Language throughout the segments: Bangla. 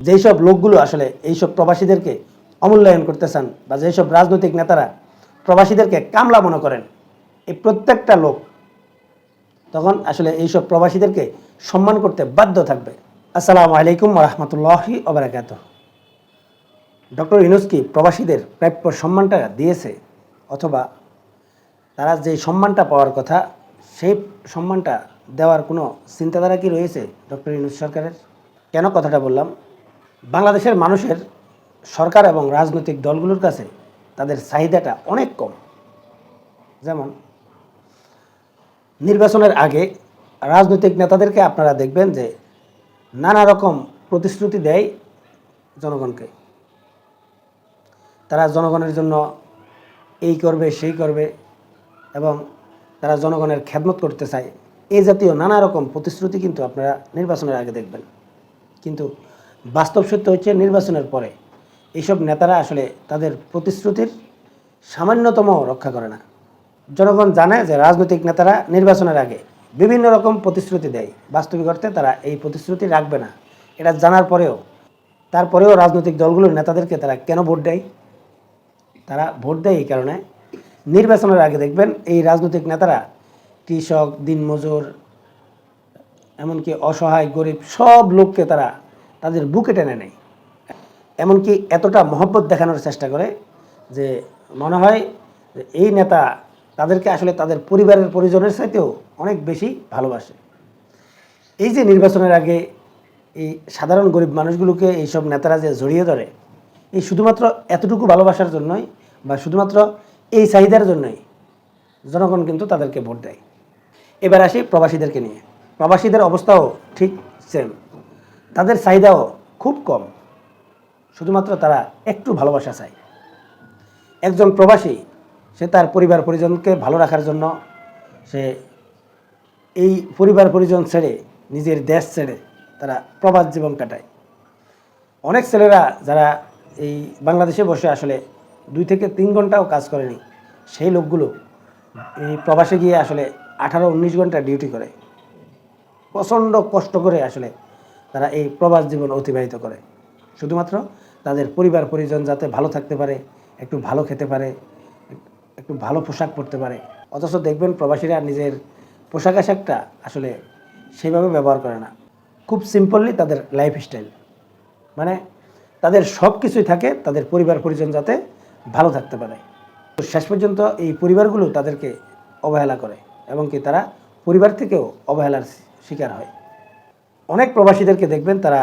যেই সব লোকগুলো আসলে এইসব প্রবাসীদেরকে অমূল্যায়ন করতে চান বা যেসব রাজনৈতিক নেতারা প্রবাসীদেরকে কামলা মনে করেন, এই প্রত্যেকটা লোক তখন আসলে এইসব প্রবাসীদেরকে সম্মান করতে বাধ্য থাকবে। আসসালামু আলাইকুম রহমতুল্লাহি ওবরাকাত ডক্টর ইউনুস কি প্রবাসীদের প্রাপ্য সম্মানটা দিয়েছে অথবা তারা যে সম্মানটা পাওয়ার কথা সেই সম্মানটা দেওয়ার কোনো চিন্তাধারা কি রয়েছে ডক্টর ইউনুস সরকারের? কেন কথাটা বললাম? বাংলাদেশের মানুষের সরকার এবং রাজনৈতিক দলগুলোর কাছে তাদের চাহিদাটা অনেক কম। যেমন, নির্বাচনের আগে রাজনৈতিক নেতাদেরকে আপনারা দেখবেন যে নানা রকম প্রতিশ্রুতি দেয় জনগণকে। তারা জনগণের জন্য এই করবে, সেই করবে এবং তারা জনগণের খেদমত করতে চায়। এই জাতীয় নানা রকম প্রতিশ্রুতি কিন্তু আপনারা নির্বাচনের আগে দেখবেন। কিন্তু বাস্তব সত্য হচ্ছে নির্বাচনের পরে এইসব নেতারা আসলে তাদের প্রতিশ্রুতির সামান্যতম রক্ষা করে না। জনগণ জানে যে রাজনৈতিক নেতারা নির্বাচনের আগে বিভিন্ন রকম প্রতিশ্রুতি দেয়। বাস্তবিক অর্থে তারা এই প্রতিশ্রুতি রাখবে না। এটা জানার পরেও, তারপরেও রাজনৈতিক দলগুলোর নেতাদেরকে তারা কেন ভোট দেয়? তারা ভোট দেয় এই কারণে। নির্বাচনের আগে দেখবেন এই রাজনৈতিক নেতারা কৃষক, দিনমজুর, এমনকি অসহায়, গরিব সব লোককে তারা তাদের বুকে টেনে নেয়। এমনকি এতটা মহব্বত দেখানোর চেষ্টা করে যে মনে হয় এই নেতা তাদেরকে আসলে তাদের পরিবারের পরিজনের সাথেও অনেক বেশি ভালোবাসে। এই যে নির্বাচনের আগে এই সাধারণ গরিব মানুষগুলোকে এইসব নেতারা যে জড়িয়ে ধরে, এই শুধুমাত্র এতটুকু ভালোবাসার জন্যই বা শুধুমাত্র এই চাহিদার জন্যই জনগণ কিন্তু তাদেরকে ভোট দেয়। এবার আসি প্রবাসীদেরকে নিয়ে। প্রবাসীদের অবস্থাও ঠিক সেম তাদের চাহিদাও খুব কম। শুধুমাত্র তারা একটু ভালোবাসা চায়। একজন প্রবাসী, সে তার পরিবার পরিজনকে ভালো রাখার জন্য সে এই পরিবার পরিজন ছেড়ে, নিজের দেশ ছেড়ে তারা প্রবাস জীবন কাটায়। অনেক ছেলেরা যারা এই বাংলাদেশে বসে আসলে দুই থেকে তিন ঘন্টাও কাজ করেনি, সেই লোকগুলো এই প্রবাসে গিয়ে আসলে আঠারো, উনিশ ঘণ্টা ডিউটি করে। প্রচণ্ড কষ্ট করে আসলে তারা এই প্রবাস জীবন অতিবাহিত করে। শুধুমাত্র তাদের পরিবার, পরিজন যাতে ভালো থাকতে পারে, একটু ভালো খেতে পারে, একটু ভালো পোশাক পরতে পারে। অথচ দেখবেন প্রবাসীরা নিজের পোশাক আশাকটা আসলে সেইভাবে ব্যবহার করে না। খুব সিম্পললি তাদের লাইফ স্টাইল মানে তাদের সব কিছুই থাকে, তাদের পরিবার, পরিজন যাতে ভালো থাকতে পারে। তো শেষ পর্যন্ত এই পরিবারগুলো তাদেরকে অবহেলা করে, এবং কি তারা পরিবার থেকেও অবহেলার শিকার হয়। অনেক প্রবাসীদেরকে দেখবেন তারা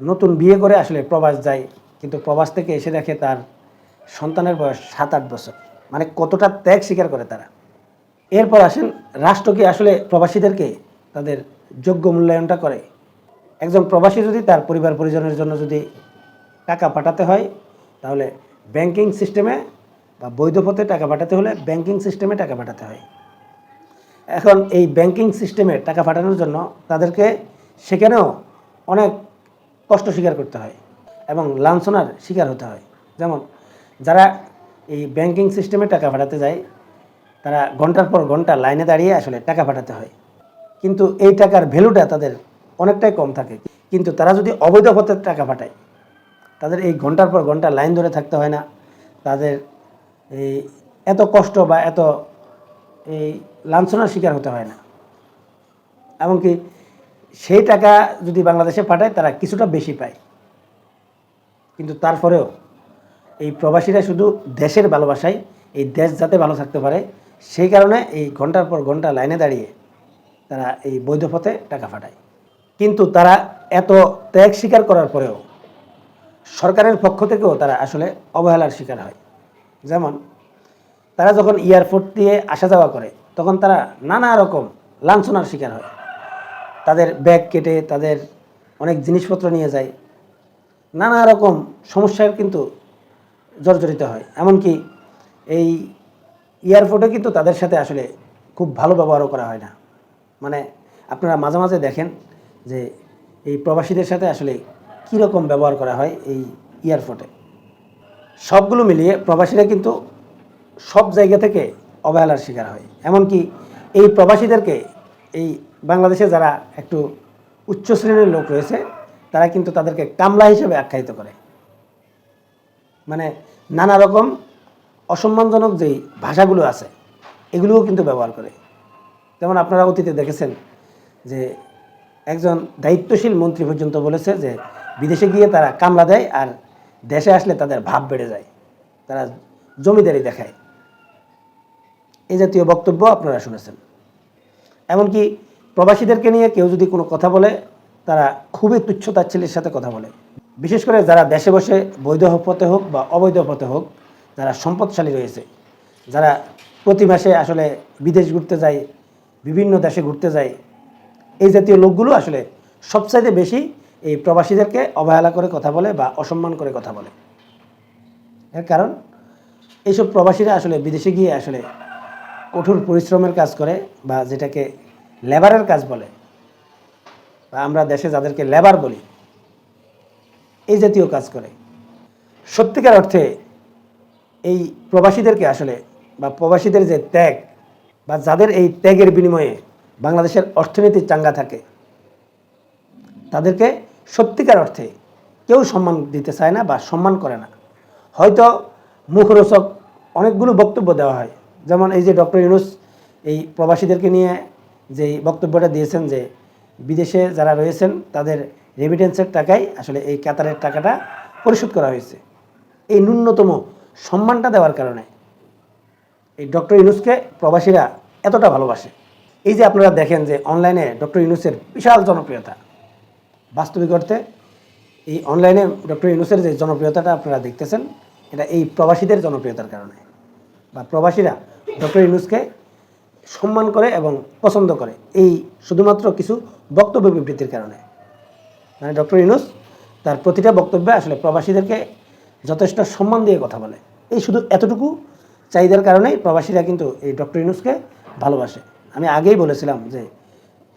নতুন বিয়ে করে আসলে প্রবাস যায়, কিন্তু প্রবাস থেকে এসে দেখে তার সন্তানের বয়স সাত আট বছর। মানে কতটা ত্যাগ স্বীকার করে তারা। এরপর আসেন রাষ্ট্র কি আসলে প্রবাসীদেরকে তাদের যোগ্য মূল্যায়নটা করে? একজন প্রবাসী যদি তার পরিবার পরিজনের জন্য যদি টাকা পাঠাতে হয়, তাহলে ব্যাংকিং সিস্টেমে বা বৈধ পথে টাকা পাঠাতে হলে ব্যাংকিং সিস্টেমে টাকা পাঠাতে হয়। এখন এই ব্যাংকিং সিস্টেমে টাকা পাঠানোর জন্য তাদেরকে সেখানেও অনেক কষ্ট স্বীকার করতে হয় এবং লাঞ্ছনার শিকার হতে হয়। যেমন, যারা এই ব্যাংকিং সিস্টেমে টাকা পাঠাতে যায়, তারা ঘণ্টার পর ঘণ্টা লাইনে দাঁড়িয়ে আসলে টাকা পাঠাতে হয়। কিন্তু এই টাকার ভ্যালুটা তাদের অনেকটাই কম থাকে। কিন্তু তারা যদি অবৈধ পথে টাকা পাঠায়, তাদের এই ঘণ্টার পর ঘণ্টা লাইন ধরে থাকতে হয় না। তাদের এই এত কষ্ট বা এত এই লাঞ্ছনার শিকার হতে হয় না। এমনকি সেই টাকা যদি বাংলাদেশে পাঠায়, তারা কিছুটা বেশি পায়। কিন্তু তারপরেও এই প্রবাসীরা শুধু দেশের ভালোবাসায়, এই দেশ যাতে ভালো থাকতে পারে, সেই কারণে এই ঘণ্টার পর ঘণ্টা লাইনে দাঁড়িয়ে তারা এই বৈধ পথে টাকা পাঠায়। কিন্তু তারা এত ত্যাগ স্বীকার করার পরেও সরকারের পক্ষ থেকেও তারা আসলে অবহেলার শিকার হয়। যেমন, তারা যখন এয়ারপোর্ট দিয়ে আসা যাওয়া করে, তখন তারা নানা রকম লাঞ্ছনার শিকার হয়। তাদের ব্যাগ কেটে তাদের অনেক জিনিসপত্র নিয়ে যায়। নানা রকম সমস্যার কিন্তু জর্জরিত হয়। এমনকি এই এয়ারপোর্টে কিন্তু তাদের সাথে আসলে খুব ভালো ব্যবহারও করা হয় না। মানে আপনারা মাঝে মাঝে দেখেন যে এই প্রবাসীদের সাথে আসলে কীরকম ব্যবহার করা হয় এই এয়ারপোর্টে। সবগুলো মিলিয়ে প্রবাসীরা কিন্তু সব জায়গা থেকে অবহেলার শিকার হয়। এমনকি এই প্রবাসীদেরকে এই বাংলাদেশে যারা একটু উচ্চ শ্রেণির লোক রয়েছে, তারা কিন্তু তাদেরকে কামলা হিসেবে আখ্যায়িত করে। মানে নানা রকম অসম্মানজনক যেই ভাষাগুলো আছে, এগুলোও কিন্তু ব্যবহার করে। যেমন আপনারা অতীতে দেখেছেন যে একজন দায়িত্বশীল মন্ত্রী পর্যন্ত বলেছে যে বিদেশে গিয়ে তারা কামলা দেয় আর দেশে আসলে তাদের ভাব বেড়ে যায়, তারা জমিদারি দেখায়। এই জাতীয় বক্তব্য আপনারা শুনেছেন। এমনকি প্রবাসীদেরকে নিয়ে কেউ যদি কোনো কথা বলে, তারা খুবই তুচ্ছ তাচ্ছিল্যের সাথে কথা বলে। বিশেষ করে যারা দেশে বসে বৈধ পথে হোক বা অবৈধ পথে হোক যারা সম্পদশালী রয়েছে। যারা প্রতি মাসে আসলে বিদেশ ঘুরতে যায়, বিভিন্ন দেশে ঘুরতে যায়, এই জাতীয় লোকগুলো আসলে সবচাইতে বেশি এই প্রবাসীদেরকে অবহেলা করে কথা বলে বা অসম্মান করে কথা বলে। এর কারণ, এইসব প্রবাসীরা আসলে বিদেশে গিয়ে আসলে কঠোর পরিশ্রমের কাজ করে বা যেটাকে লেবারের কাজ বলে। বা আমরা দেশে যাদেরকে লেবার বলি, এই জাতীয় কাজ করে। সত্যিকার অর্থে এই প্রবাসীদেরকে আসলে বা প্রবাসীদের যে ত্যাগ বা যাদের এই ত্যাগের বিনিময়ে বাংলাদেশের অর্থনীতি চাঙ্গা থাকে, তাদেরকে সত্যিকার অর্থে কেউ সম্মান দিতে চায় না বা সম্মান করে না। হয়তো মুখরোচক অনেকগুলো বক্তব্য দেওয়া হয়। যেমন এই যে ডক্টর ইউনুস এই প্রবাসীদেরকে নিয়ে যে বক্তব্যটা দিয়েছেন যে বিদেশে যারা রয়েছেন, তাদের রেমিটেন্সের টাকায় আসলে এই কাতারের টাকাটা পরিশোধ করা হয়েছে। এই ন্যূনতম সম্মানটা দেওয়ার কারণে এই ডক্টর ইউনুসকে প্রবাসীরা এতটা ভালোবাসে। এই যে আপনারা দেখেন যে অনলাইনে ডক্টর ইউনুসের বিশাল জনপ্রিয়তা। বাস্তবিক অর্থে এই অনলাইনে ডক্টর ইউনুসের যে জনপ্রিয়তাটা আপনারা দেখতেছেন, এটা এই প্রবাসীদের জনপ্রিয়তার কারণে। বা প্রবাসীরা ডক্টর ইউনুসকে সম্মান করে এবং পছন্দ করে। এই শুধুমাত্র কিছু বক্তব্য বিবৃতির কারণে। মানে ডক্টর ইউনুস তার প্রতিটা বক্তব্যে আসলে প্রবাসীদেরকে যথেষ্ট সম্মান দিয়ে কথা বলে। এই শুধু এতটুকু চাহিদার কারণেই প্রবাসীরা কিন্তু এই ডক্টর ইউনুসকে ভালোবাসে। আমি আগেই বলেছিলাম যে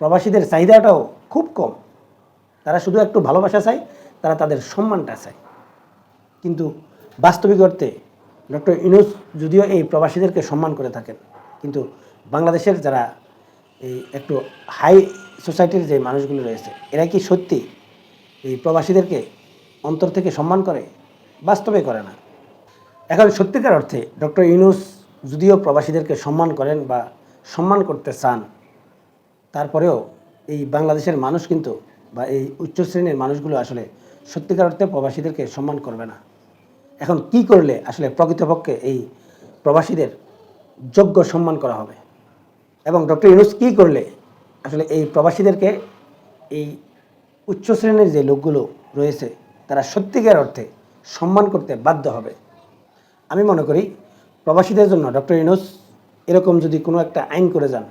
প্রবাসীদের চাহিদাটাও খুব কম। তারা শুধু একটু ভালোবাসা চায়, তারা তাদের সম্মানটা চায়। কিন্তু বাস্তবিক অর্থে ডক্টর ইনুস যদিও এই প্রবাসীদেরকে সম্মান করে থাকেন, কিন্তু বাংলাদেশের যারা এই একটু হাই সোসাইটির যে মানুষগুলো রয়েছে, এরা কি সত্যি এই প্রবাসীদেরকে অন্তর থেকে সম্মান করে? বাস্তবে করে না। এখন সত্যিকার অর্থে ডক্টর ইউনুস যদিও প্রবাসীদেরকে সম্মান করেন বা সম্মান করতে চান, তারপরেও এই বাংলাদেশের মানুষ কিন্তু বা এই উচ্চ শ্রেণির মানুষগুলো আসলে সত্যিকার অর্থে প্রবাসীদেরকে সম্মান করবে না। এখন কি করলে আসলে প্রকৃতপক্ষে এই প্রবাসীদের যোগ্য সম্মান করা হবে? এবং ডক্টর ইউনুস কী করলে? আসলে এই প্রবাসীদেরকে এই উচ্চ শ্রেণির যে লোকগুলো রয়েছে, তারা সত্যিকার অর্থে সম্মান করতে বাধ্য হবে। আমি মনে করি প্রবাসীদের জন্য ডক্টর ইউনুস এরকম যদি কোনো একটা আইন করে যান,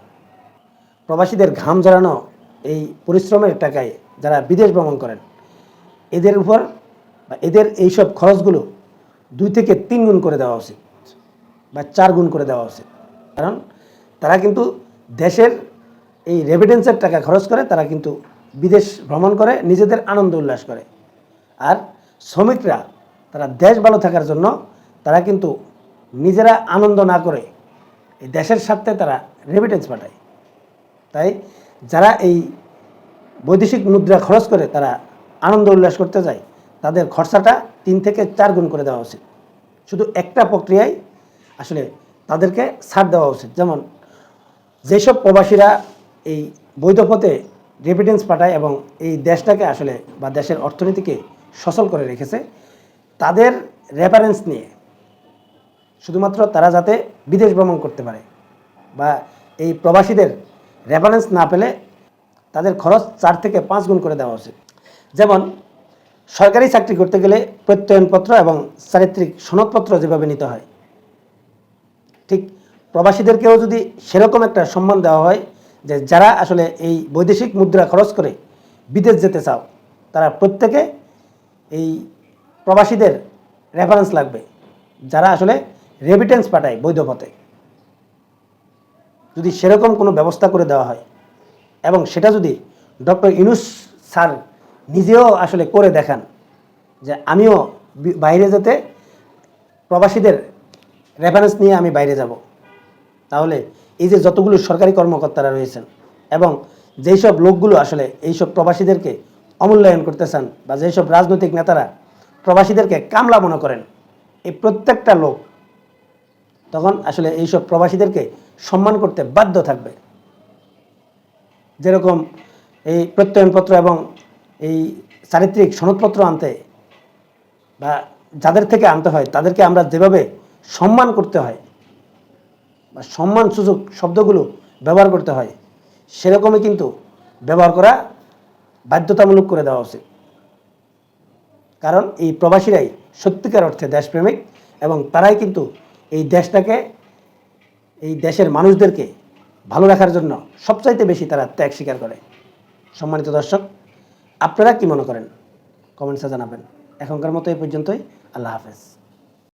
প্রবাসীদের ঘাম ঝরানো এই পরিশ্রমের টাকায় যারা বিদেশ ভ্রমণ করেন, এদের উপর বা এদের এইসব খরচগুলো দুই থেকে তিন গুণ করে দেওয়া উচিত বা চার গুণ করে দেওয়া উচিত। কারণ তারা কিন্তু দেশের এই রেভিডেন্সের টাকা খরচ করে, তারা কিন্তু বিদেশ ভ্রমণ করে, নিজেদের আনন্দ উল্লাস করে। আর শ্রমিকরা, তারা দেশ ভালো থাকার জন্য তারা কিন্তু নিজেরা আনন্দ না করে এই দেশের স্বার্থে তারা রেমিটেন্স পাঠায়। তাই যারা এই বৈদেশিক মুদ্রা খরচ করে তারা আনন্দ উল্লাস করতে যায়, তাদের খরচাটা তিন থেকে চার গুণ করে দেওয়া উচিত। শুধু একটা প্রক্রিয়ায় আসলে তাদেরকে ছাড় দেওয়া উচিত। যেমন যেসব প্রবাসীরা এই বৈধ পথে রেমিটেন্স পাঠায় এবং এই দেশটাকে আসলে বা দেশের অর্থনীতিকে সচল করে রেখেছে, তাদের রেফারেন্স নিয়ে শুধুমাত্র তারা যাতে বিদেশ ভ্রমণ করতে পারে বা এই প্রবাসীদের রেফারেন্স না পেলে তাদের খরচ চার থেকে পাঁচ গুণ করে দেওয়া উচিত। যেমন, সরকারি চাকরি করতে গেলে প্রত্যয়নপত্র এবং চারিত্রিক সনদপত্র যেভাবে নিতে হয়, ঠিক প্রবাসীদেরকেও যদি সেরকম একটা সম্মান দেওয়া হয় যে যারা আসলে এই বৈদেশিক মুদ্রা খরচ করে বিদেশ যেতে চাও, তারা প্রত্যেকে এই প্রবাসীদের রেফারেন্স লাগবে, যারা আসলে রেমিটেন্স পাঠায় বৈধ পথে। যদি সেরকম কোনো ব্যবস্থা করে দেওয়া হয় এবং সেটা যদি ডক্টর ইনুস স্যার নিজেও আসলে করে দেখান যে আমিও বাইরে যেতে প্রবাসীদের রেফারেন্স নিয়ে আমি বাইরে যাব। তাহলে এই যে যতগুলো সরকারি কর্মকর্তারা রয়েছেন এবং যেই সব লোকগুলো আসলে এইসব প্রবাসীদেরকে অমূল্যায়ন করতে চান বা যেসব রাজনৈতিক নেতারা প্রবাসীদেরকে কামলা মনে করেন, এই প্রত্যেকটা লোক তখন আসলে এইসব প্রবাসীদেরকে সম্মান করতে বাধ্য থাকবে। যেরকম এই প্রত্যয়নপত্র এবং এই চারিত্রিক সনদপত্র আনতে বা যাদের থেকে আনতে হয়, তাদেরকে আমরা যেভাবে সম্মান করতে হয় বা সম্মান সুযোগ শব্দগুলো ব্যবহার করতে হয়, সেরকমই কিন্তু ব্যবহার করা বাধ্যতামূলক করে দেওয়া উচিত। কারণ এই প্রবাসীরাই সত্যিকার অর্থে দেশপ্রেমিক এবং তারাই কিন্তু এই দেশটাকে, এই দেশের মানুষদেরকে ভালো রাখার জন্য সবচাইতে বেশি তারা ত্যাগ স্বীকার করে। সম্মানিত দর্শক, আপনারা কি মনে করেন? কমেন্টসে জানাবেন। এখনকার মতো এই পর্যন্তই। আল্লাহ হাফেজ।